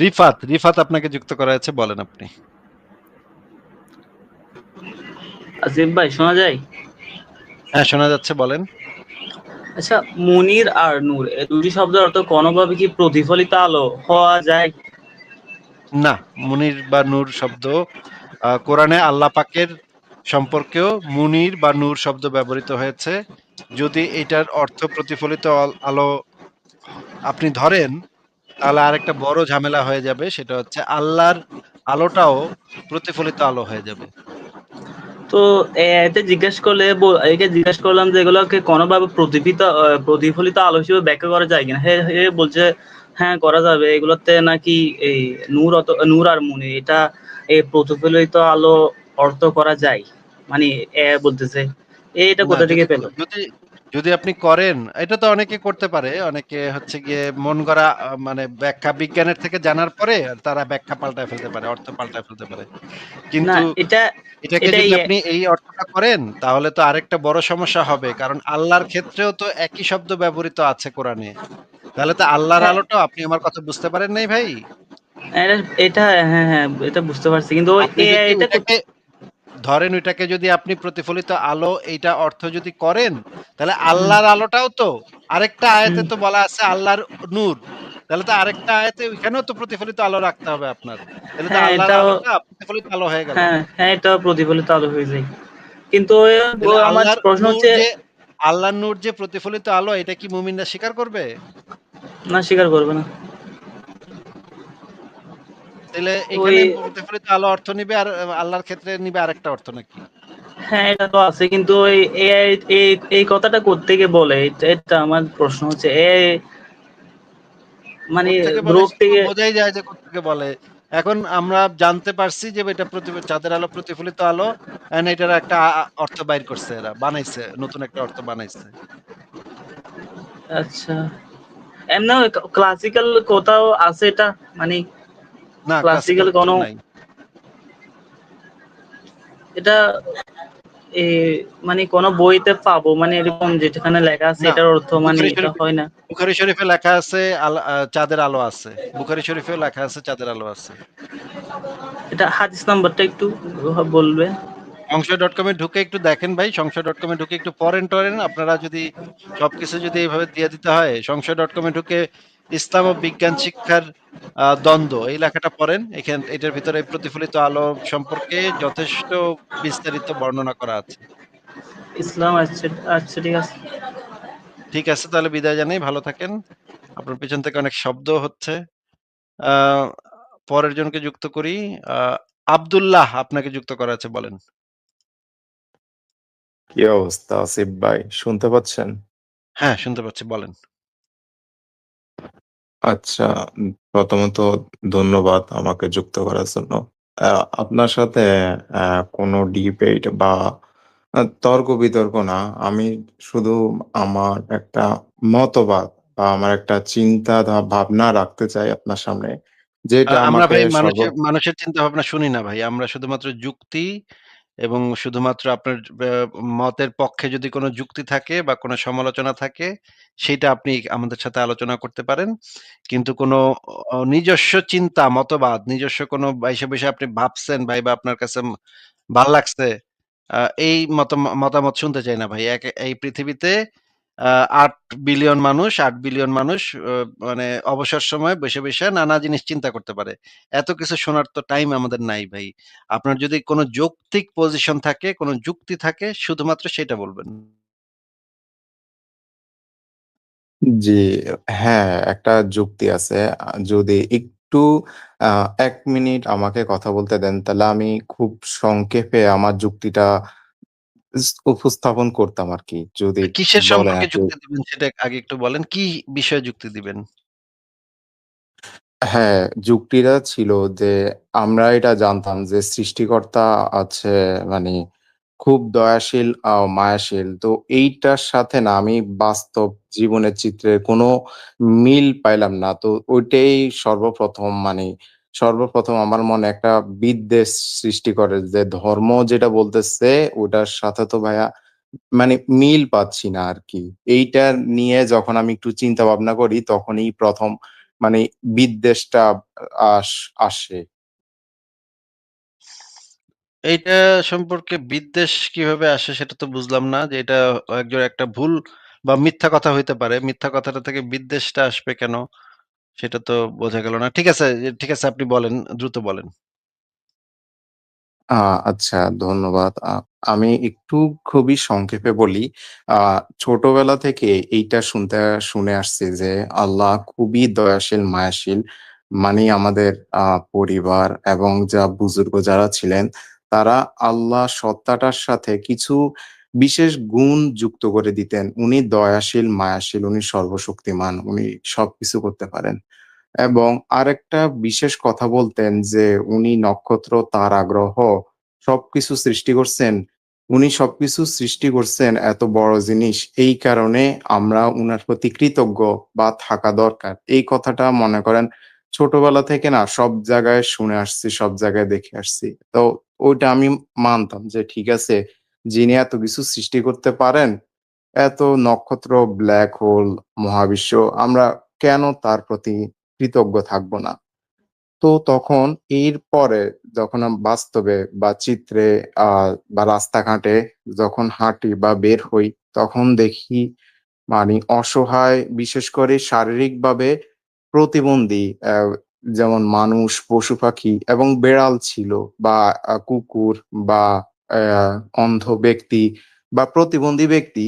রিফাত, রিফাত আপনাকে যুক্ত করা হয়েছে বলেন আপনি। আসিফ ভাই শোনা যায়? হ্যাঁ, শোনা যাচ্ছে বলেন। আচ্ছা মুনির আর নূর এই দুটি শব্দের অর্থ কোনোভাবে কি প্রতিফলিত আলো হওয়া যায়? না, মুনির বা নূর শব্দ কোরআনে আল্লাহ পাকের সম্পর্কেও মুনির বা নূর শব্দ ব্যবহৃত হয়েছে। যদি এটার অর্থ প্রতিফলিত আলো আপনি ধরেন, তাহলে আরেকটা বড় ঝামেলা হয়ে যাবে। সেটা হচ্ছে আল্লাহর আলোটাও প্রতিফলিত আলো হয়ে যাবে। তো এতে জিজ্ঞেস করলে একে জিজ্ঞেস করলাম যে এগুলোকে কোনোভাবে প্রতিফিত আ প্রতিফলিত আলো হিসেবে ব্যাখ্যা করা যায় কিনা? হে বলছে হ্যাঁ করা যাবে। এগুলোতে নাকি এই নূর অত নূর আর মুনির এটা এই প্রতিফলিত আলো অর্থ করা যায়। মানে এ বলতেছে। এটা কোথা থেকে পেল? যদি যদি আপনি করেন, এটা তো অনেকে করতে পারে। অনেকে হচ্ছে গিয়ে মন গড়া মানে ব্যাখ্যা বিজ্ঞানের থেকে জানার পরে তারা ব্যাখ্যা পাল্টায় ফেলতে পারে, অর্থ পাল্টায় ফেলতে পারে। কিন্তু এটা এটাকে যদি আপনি এই অর্থটা করেন, তাহলে তো আরেকটা বড় সমস্যা হবে। কারণ আল্লাহর ক্ষেত্রেও তো একই শব্দ ব্যবহৃত আছে কোরআনে। তাহলে তো আল্লাহর হ্যাঁ। আলোটাও আপনি আমার কথা বুঝতে পারেন নাই ভাই? এটা এটা হ্যাঁ, হ্যাঁ এটা বুঝতে পারছি। কিন্তু ধরেন ওইটাকে যদি আপনি প্রতিফলিত আলো এইটা অর্থ যদি করেন, তাহলে আল্লাহর আলোটাও তো আরেকটা আয়াতে তো বলা আছে আল্লাহর নূর। তাহলে তো আরেকটা আয়াতে ওইখানেও তো প্রতিফলিত আলো রাখতে হবে আপনার। তাহলে তো হ্যাঁ, আল্লাহর আলোটা প্রতিফলিত আলো হয়ে গেল। হ্যাঁ, হ্যাঁ এটাও প্রতিফলিত আলো হয়ে যায়। কিন্তু আমার প্রশ্ন হচ্ছে যে আল্লাহর নূর যে প্রতিফলিত আলো এটা কি মুমিনরা স্বীকার করবে? না স্বীকার করবে না। ওই এখানে প্রতিফলিত আলো অর্থ নিবে আর আল্লাহর ক্ষেত্রে নিবে আরেকটা অর্থ নাকি? হ্যাঁ, এটা তো আছে কিন্তু এই এই এই কথাটা কোত্থেকে বলে? এটা আমার প্রশ্ন হচ্ছে। এ মানে তো থেকে বোঝাই যায় যে বলে। এখন আমরা জানতে পারছি যে এটা চাঁদের আলো প্রতিফলিত আলো এন্ড এটার একটা অর্থ বাইর করছে এরা। বানাইছে। নতুন একটা অর্থ বানাইছে। আচ্ছা। এমনেও ক ক্লাসিক্যাল কোথাও আছে এটা? মানে না ক্লাসিক্যাল কোনো এটা মানে কোনো বইতে পাবো মানে এরকম যেখানে লেখা আছে এটার অর্থ মানে এটা শরীফে হয় না? বুখারী শরীফে লেখা আছে চাঁদের আলো আছে। বুখারী শরীফেও লেখা আছে চাঁদের আলো আছে। এটা হাদিস নাম্বারটা একটু বলবেন? সংশয়.com এ ঢুকে একটু দেখেন ভাই। সংশয়.com এ ঢুকে একটু পড়েন-টরেন। আপনারা যদি সবকিছু যদি এভাবে দিয়ে দিতে হয়, সংশয়.com এ ঢুকে ইসলাম ও বিজ্ঞান শিক্ষার দ্বন্দ্ব এই লেখাটা পড়েন। এখান এটার ভিতরে প্রতিফলিত আলো সম্পর্কে যথেষ্ট বিস্তারিত বর্ণনা করা আছে। ইসলাম আচ্ছা, আচ্ছা ঠিক আছে। ঠিক আছে তাহলে বিদায় জানাই। ভালো থাকেন। আপনার পেছন থেকে অনেক শব্দ হচ্ছে। পরের জনকে যুক্ত করি। আব্দুল্লাহ আপনাকে যুক্ত করা আছে বলেন। কি অবস্থা আসিফ ভাই? শুনতে পাচ্ছেন? হ্যাঁ, শুনতে পাচ্ছি বলেন। আচ্ছা, প্রথমত ধন্যবাদ আমাকে যুক্ত করার জন্য। আ আপনার সাথে আ কোনো ডিবেট বা আ তর্ক-বিতর্ক না। আমি শুধু আমার একটা মতবাদ বা আমার একটা চিন্তা ধা ভাবনা রাখতে চাই আপনার সামনে। আ যেটা আমরা আমাকে ভাই সর্ব মানুষের মানুষের চিন্তা ভাবনা শুনি না ভাই। আমরা শুধুমাত্র যুক্তি এবং শুধুমাত্র আপনার মতের পক্ষে যদি কোনো যুক্তি থাকে বা কোনো সমালোচনা থাকে, সেটা আপনি আমাদের সাথে আলোচনা করতে পারেন। কিন্তু কোনো নিজস্ব চিন্তা, মতবাদ, নিজস্ব কোনো বাইশে বসে আপনি ভাবছেন ভাই বা আপনার কাছে ভালো লাগছে, এই মত মতামত শুনতে চাই না ভাই। এই পৃথিবীতে আ ৮ বিলিয়ন মানুষ, আট বিলিয়ন মানুষ মানে অবসর সময়ে বইসা, বইসা নানা জিনিস চিন্তা করতে পারে। এত কিছু শোনার তো টাইম আমাদের নাই ভাই। আপনার যদি কোনো যৌক্তিক পজিশন থাকে, কোনো যুক্তি থাকে শুধুমাত্র সেটা বলবেন। জি, হ্যাঁ, একটা যুক্তি আছে। যদি একটু আ ১ মিনিট আমাকে কথা বলতে দেন, তাহলে আমি খুব সংক্ষেপে আমার যুক্তিটা উপস্থাপন করতাম আরকি। যদি কিসের সম্পর্কে যুক্তি দিবেন সেটা আগে একটু বলেন। কি বিষয়ে যুক্তি দিবেন? হ্যাঁ, যুক্তিটা ছিল যে আমরা এটা জানতাম যে সৃষ্টিকর্তা আছে মানে খুব দয়াশীল, মায়াশীল। তো এইটার সাথে না আমি বাস্তব জীবনের চিত্রের কোনো মিল পাইলাম না। তো ওইটাই সর্বপ্রথম মানে সর্বপ্রথম আমার মনে একটা বিদ্বেষ সৃষ্টি করে যে ধর্ম যেটা বলতেছে, ওটার সাথে তো ভাইয়া মানে মিল পাচ্ছি না আর কি এইটা নিয়ে যখন আমি একটু চিন্তা ভাবনা করি, তখনই প্রথম মানে বিদ্বেষটা আস? এইটা সম্পর্কে বিদ্বেষ কীভাবে আসে সেটা তো বুঝলাম না, যে এটা একজন একটা ভুল বা মিথ্যা কথা হইতে পারে। মিথ্যা কথাটা থেকে বিদ্বেষটা আসবে কেন? সেটা তো বোঝা গেল না। ঠিক আছে, ঠিক আছে আপনি বলেন, দ্রুত বলেন। আ আচ্ছা ধন্যবাদ। আ আমি একটু খুবই সংক্ষেপে বলি। আ ছোটবেলা থেকে এইটা শুনতে শুনে আসছি যে আল্লাহ খুবই দয়াশীল, মায়াশীল। মানে আমাদের আ পরিবার এবং যা বুজুর্গ যারা ছিলেন, তারা আল্লাহ সত্তাটার সাথে কিছু বিশেষ গুণ যুক্ত করে দিতেন। উনি দয়াশীল, মায়াশীল, উনি সর্বশক্তিমান, উনি সবকিছু করতে পারেন। এবং আরেকটা বিশেষ কথা বলতেন যে উনি নক্ষত্র, তারা, গ্রহ সবকিছু সৃষ্টি করছেন। উনি সবকিছু সৃষ্টি করছেন এত বড় জিনিস। এই কারণে আমরা উনার প্রতি কৃতজ্ঞ বা থাকা দরকার। এই কথাটা মনে করেন ছোটবেলা থেকে না সব জায়গায় শুনে আসছি, সব জায়গায় দেখে আসছি। তো ওইটা আমি মানতাম যে ঠিক আছে, যিনি এত কিছু সৃষ্টি করতে পারেন, এত নক্ষত্র, ব্ল্যাক হোল, মহাবিশ্ব আমরা কেন তার প্রতি কৃতজ্ঞ থাকব না? তো তখন এর পরে যখন বাস্তবে বা চিত্রে বা রাস্তাঘাটে যখন হাঁটি বা বের হই, তখন দেখি মানে অসহায় বিশেষ করে শারীরিকভাবে প্রতিবন্ধী যেমন মানুষ, পশু-পাখি এবং বেড়াল ছিল বা কুকুর বা অন্ধ ব্যক্তি বা প্রতিবন্ধী ব্যক্তি।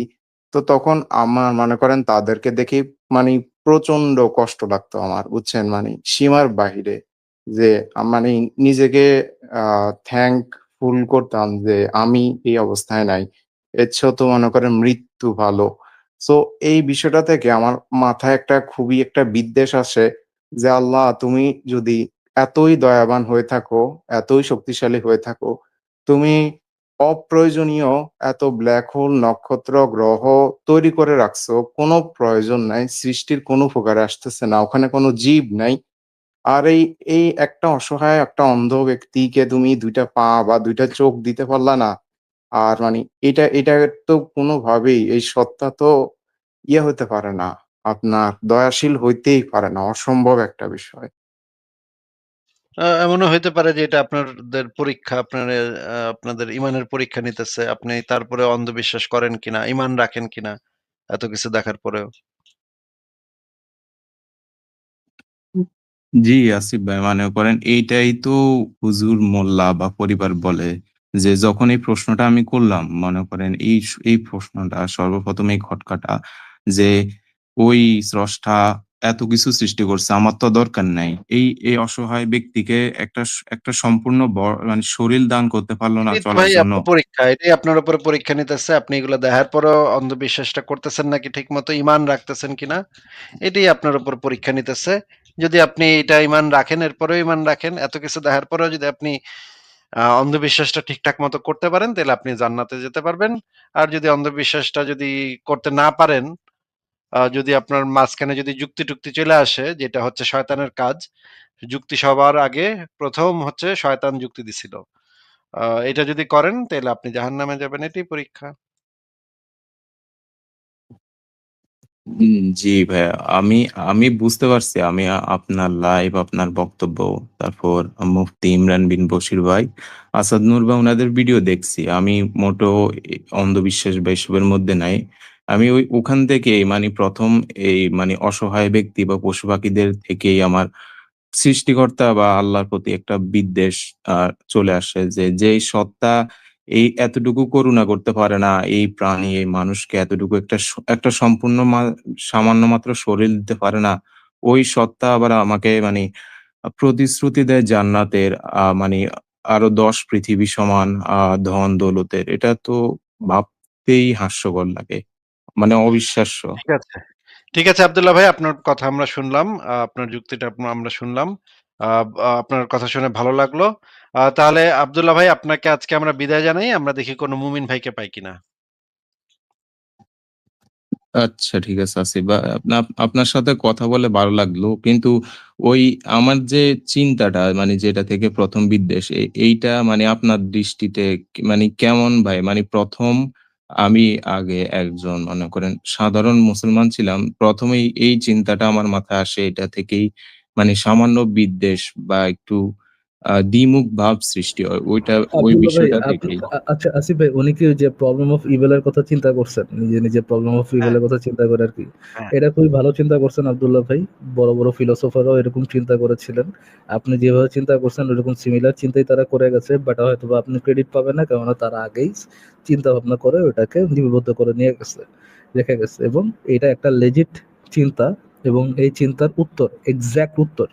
তো তখন আমার মনে করেন তাদেরকে দেখেই মানে প্রচণ্ড কষ্ট লাগতো আমার, বুঝছেন? মানে সীমার বাহিরে। যে মানে নিজেকে থ্যাঙ্কফুল করতাম যে আমি এই অবস্থায় নাই। এর তো মনে করেন মৃত্যু ভালো। সো এই বিষয়টা থেকে আমার মাথায় একটা খুবই একটা বিদ্বেষ আসে যে, আল্লাহ তুমি যদি এতই দয়াবান হয়ে থাকো, এতই শক্তিশালী হয়ে থাকো, তুমি অপ্রয়োজনীয় এত ব্লাক হোল, নক্ষত্র, গ্রহ তৈরি করে রাখছো। কোনো প্রয়োজন নাই। সৃষ্টির কোনো উপকারে আসতেছে না। ওখানে কোনো জীব নাই। আর এই, এই একটা অসহায় একটা অন্ধ ব্যক্তিকে তুমি দুইটা পা বা দুইটা চোখ দিতে পারলা না। আর মানে এটা, এটা তো কোনোভাবেই এই সত্তা তো ইয়ে হতে পারে না। আপনার দয়াশীল হইতেই পারে না। অসম্ভব একটা বিষয়। এমনও হইতে পারে যে এটা আপনাদের পরীক্ষা, আপনার আপনাদের ইমানের পরীক্ষা নিতেছে। আপনি তারপরে অন্ধবিশ্বাস করেন কিনা, ইমান রাখেন কিনা, এত কিছু দেখার পরেও। জি, আসিফ ভাই মনে করেন এইটাই তো হুজুর, মোল্লা বা পরিবার বলে যে যখন এই প্রশ্নটা আমি করলাম মনে করেন এই এই প্রশ্নটা সর্বপ্রথম এই খটকাটা যে ওই স্রষ্টা এত কিছু সৃষ্টি করছে আমার তো দরকার নাই। এই, এই অসহায় ব্যক্তিকে একটা একটা সম্পূর্ণ মানে শরীর দান করতে পারল না চলার জন্য। পরীক্ষা। এটাই আপনার উপরে পরীক্ষা নিতেছে। আপনি এগুলো দেখার পরেও অন্ধবিশ্বাসটা করতেছেন নাকি ঠিকমতো ঈমান রাখতেছেন কিনা, এটাই আপনার উপর পরীক্ষা নিতেছে। যদি আপনি এটা ঈমান রাখেন, এরপরেও ঈমান রাখেন, এত কিছু দেখার পরেও যদি আপনি অন্ধবিশ্বাসটা ঠিকঠাক মতো করতে পারেন, তাহলে আপনি জান্নাতে যেতে পারবেন। আর যদি অন্ধবিশ্বাসটা যদি করতে না পারেন, যদি আপনার মাঝখানে যদি যুক্তি-টুক্তি চলে আসে, যেটা হচ্ছে শয়তানের কাজ। যুক্তি সবার আগে প্রথম হচ্ছে শয়তান যুক্তি দিছিল। এটা যদি করেন তাহলে আপনি জাহান্নামে যাবেন। এটাই পরীক্ষা। জি ভাইয়া। আমি, আমি বুঝতে পারছি। আমি আপনার লাইভ, আপনার বক্তব্য, তারপর মুফতি ইমরান বিন বশির ভাই, আসাদ নূর বা উনাদের ভিডিও দেখছি। আমি মোটো অন্ধবিশ্বাস বা এসবের মধ্যে নাই। আমি ওই ওখান থেকেই মানে প্রথম এই মানে অসহায় ব্যক্তি বা পশু-পাখিদের থেকেই আমার সৃষ্টিকর্তা বা আল্লাহর প্রতি একটা বিদ্বেষ চলে আসে যে, যেই সত্তা এই এতটুকু করুণা করতে পারে না, এই প্রাণী, এই মানুষকে এতটুকু একটা একটা সম্পূর্ণ সামান্য মাত্র শরীর দিতে পারে না, ওই সত্তা আবার আমাকে মানে প্রতিশ্রুতি দেয় জান্নাতের মানি আরও ১০ পৃথিবী সমান আ ধন-দৌলতের। এটা তো ভাবতেই হাস্যকর লাগে। মানে অবিশ্বাস্য। ঠিক আছে। ঠিক আছে আব্দুল্লাহ ভাই আপনার কথা আমরা শুনলাম। আপনার যুক্তিটা আমরা শুনলাম। আপনার কথা শুনে ভালো লাগল। তাহলে আব্দুল্লাহ ভাই আপনাকে আজকে আমরা বিদায় জানাই। আমরা দেখি কোনো মুমিন ভাইকে পাই কিনা। আচ্ছা ঠিক আছে আসিফ আপনার সাথে কথা বলে ভালো লাগল। কিন্তু ওই আমার যে চিন্তাটা মানে যেটা থেকে প্রথম বিদ্বেষ এইটা মানে আপনার দৃষ্টিতে মানে কেমন ভাই? মানে ১ম আমি আগে একজন মনে করেন সাধারণ মুসলমান ছিলাম। প্রথমেই এই, চিন্তাটা আমার মাথায় আসে এটা থেকেই মানে সামান্য বিদ্বেষ বা একটু দ্বিমুখ ভাব সৃষ্টি হয়। ওইটা ওই বিষয়টা আপনি আচ্ছা আসিফ ভাই উনি কি যে প্রবলেম অফ ইভেলের কথা চিন্তা করছেন? নিজে নিজে প্রবলেম অফ ইভেলের কথা চিন্তা করে আর কি? হ্যাঁ। এটা খুবই ভালো চিন্তা করছেন আব্দুল্লাহ ভাই। বড় বড় ফিলোসফারও এরকম চিন্তা করেছিলেন। আপনি যেভাবে চিন্তা করছেন ওরকম সিমিলার চিন্তাই তারা করে গেছে। বাট হয়তো বা আপনি ক্রেডিট পাবেন না কেননা তারা আগেই চিন্তা ভাবনা করে ওটাকে লিপিবদ্ধ করে নিয়ে গেছে রেখে গেছে। এবং এটা একটা লেজিট চিন্তা এবং এই চিন্তার উত্তর এক্সাক্ট উত্তর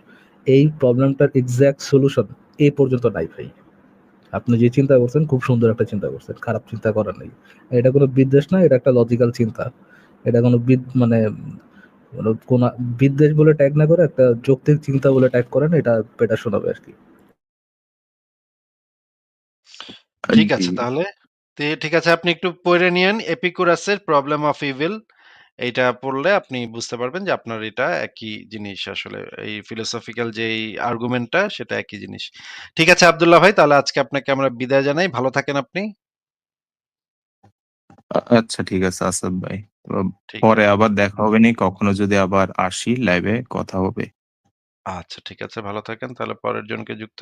এই প্রবলেমটার এক্সাক্ট সলিউশন এ পর্যন্ত নাই ভাই। আপনি যে চিন্তা করছেন, খুব সুন্দর একটা চিন্তা করছেন, খারাপ চিন্তা করার নেই। এটা কোনো বিদ্বেষ না, এটা একটা লজিক্যাল চিন্তা। এটা কোনো মানে কোন বিদ্বেষ বলে ট্যাগ না করে, একটা যৌক্তিক চিন্তা বলে ট্যাগ করেন এটা এটা শোনাবে আর কি। ঠিক আছে, তাহলে। ঠিক আছে, আপনি একটু পড়ে নিয়েন এপিকুরাসের প্রবলেম অফ ইভিল এইটা পড়লে আপনি বুঝতে পারবেন যে আপনার এটা একই জিনিস আসলে। এই ফিলোসফিক্যাল যে আর্গুমেন্টটা সেটা একই জিনিস। ঠিক আছে আবদুল্লাহ ভাই তাহলে আজকে আপনাকে আমরা বিদায় জানাই। ভালো থাকেন আপনি। আচ্ছা ঠিক আছে আসাদ ভাই। পরে আবার দেখা হবে নি কখনো যদি আবার আসি লাইভে কথা হবে। আচ্ছা ঠিক আছে ভালো থাকেন। তাহলে পরের জনকে যুক্ত